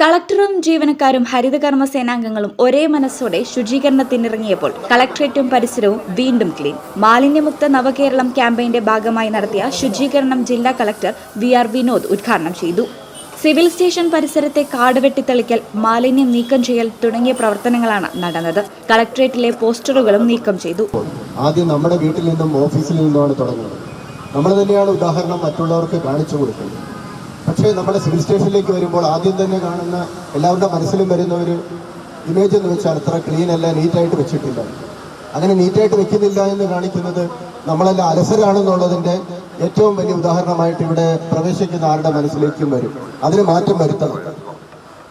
കളക്ടറും ജീവനക്കാരും ഹരിതകർമ്മ സേനാംഗങ്ങളും ഒരേ മനസ്സോടെ ശുചീകരണത്തിനിറങ്ങിയപ്പോൾ കളക്ടറേറ്റും പരിസരവും വീണ്ടും ക്ലീൻ. മാലിന്യമുക്ത നവകേരളം ക്യാമ്പയിന്റെ ഭാഗമായി നടത്തിയ ശുചീകരണം ജില്ലാ കളക്ടർ വി ആർ വിനോദ് ഉദ്ഘാടനം ചെയ്തു. സിവിൽ സ്റ്റേഷൻ പരിസരത്തെ കാട് വെട്ടിത്തെളിക്കൽ മാലിന്യം നീക്കം ചെയ്യൽ തുടങ്ങിയ പ്രവർത്തനങ്ങളാണ് നടന്നത്. കളക്ടറേറ്റിലെ പോസ്റ്ററുകളും നീക്കം ചെയ്തു. ആദ്യം നമ്മുടെ വീട്ടിൽ നിന്നും ഓഫീസിൽ നിന്നുമാണ് തുടങ്ങുന്നത്. നമ്മൾ തന്നെയാണ് ഉദാഹരണം മറ്റുള്ളവർക്ക് കാണിച്ചു കൊടുക്കുന്നത്. പക്ഷേ നമ്മുടെ സിവിൽ സ്റ്റേഷനിലേക്ക് വരുമ്പോൾ ആദ്യം തന്നെ കാണുന്ന എല്ലാവരുടെ മനസ്സിലും വരുന്ന ഒരു ഇമേജ് എന്ന് വെച്ചാൽ അത്ര ക്ലീൻ അല്ല നീറ്റായിട്ട് വെച്ചിട്ടില്ല. അങ്ങനെ നീറ്റായിട്ട് വെക്കുന്നില്ല എന്ന് കാണിക്കുന്നത് നമ്മളെല്ലാം അലസരാണെന്നുള്ളതിന്റെ ഏറ്റവും വലിയ ഉദാഹരണമായിട്ട് ഇവിടെ പ്രവേശിക്കുന്ന ആരുടെ മനസ്സിലേക്കും വരും. അതിന് മാറ്റം വരുത്തണം.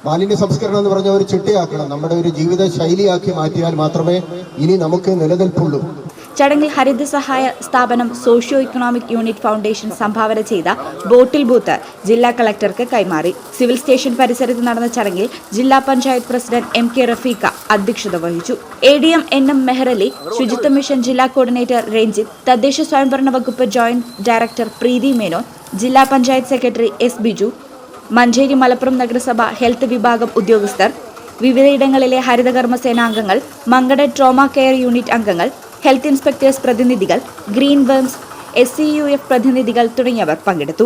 മാലിന്യ സംസ്കരണം എന്ന് പറഞ്ഞ ഒരു ചിട്ടയാക്കണം. നമ്മുടെ ഒരു ജീവിത ശൈലിയാക്കി മാറ്റിയാൽ മാത്രമേ ഇനി നമുക്ക് നിലനിൽപ്പുള്ളൂ. ചടങ്ങിൽ ഹരിത സഹായ സ്ഥാപനം സോഷ്യോ ഇക്കണോമിക് യൂണിറ്റ് ഫൗണ്ടേഷൻ സംഭാവന ചെയ്ത ബോട്ടിൽ ബൂത്ത് ജില്ലാ കളക്ടർക്ക് കൈമാറി. സിവിൽ സ്റ്റേഷൻ പരിസരത്ത് നടന്ന ചടങ്ങിൽ ജില്ലാ panchayat president M K Rafeeqa അധ്യക്ഷത വഹിച്ചു. A D M N M Mehrali ശുചിത്വ മിഷൻ ജില്ലാ കോർഡിനേറ്റർ രഞ്ജിത്ത് തദ്ദേശ സ്വയംഭരണ വകുപ്പ് ജോയിന്റ് ഡയറക്ടർ പ്രീതി മേനോൻ ജില്ലാ പഞ്ചായത്ത് സെക്രട്ടറി എസ് ബിജു മഞ്ചേരി മലപ്പുറം നഗരസഭ ഹെൽത്ത് വിഭാഗം ഉദ്യോഗസ്ഥർ വിവിധയിടങ്ങളിലെ ഹരിതകർമ്മ സേനാംഗങ്ങൾ മങ്കട ട്രോമ കെയർ യൂണിറ്റ് അംഗങ്ങൾ ഹെൽത്ത് ഇൻസ്പെക്ടേഴ്സ് പ്രതിനിധികൾ green worms S C U F പ്രതിനിധികൾ തുടങ്ങിയവർ പങ്കെടുത്തു.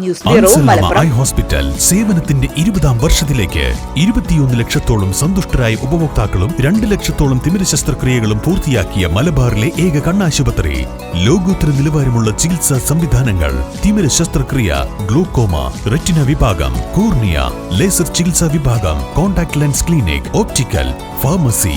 News bureau Malappuram. ഹോസ്പിറ്റൽ സേവനത്തിന്റെ ഇരുപതാം വർഷത്തിലേക്ക് ഇരുപത്തിയൊന്ന് ലക്ഷത്തോളം സന്തുഷ്ടരായ ഉപഭോക്താക്കളും രണ്ട് ലക്ഷത്തോളം തിമിര ശസ്ത്രക്രിയകളും പൂർത്തിയാക്കിയ മലബാറിലെ ഏക കണ്ണാശുപത്രി. ലോകോത്തര നിലവാരമുള്ള ചികിത്സാ സംവിധാനങ്ങൾ തിമിര ശസ്ത്രക്രിയ ഗ്ലൂക്കോമ റെറ്റിന വിഭാഗം കൂർണിയ ലേസർ ചികിത്സാ വിഭാഗം contact lens clinic optical pharmacy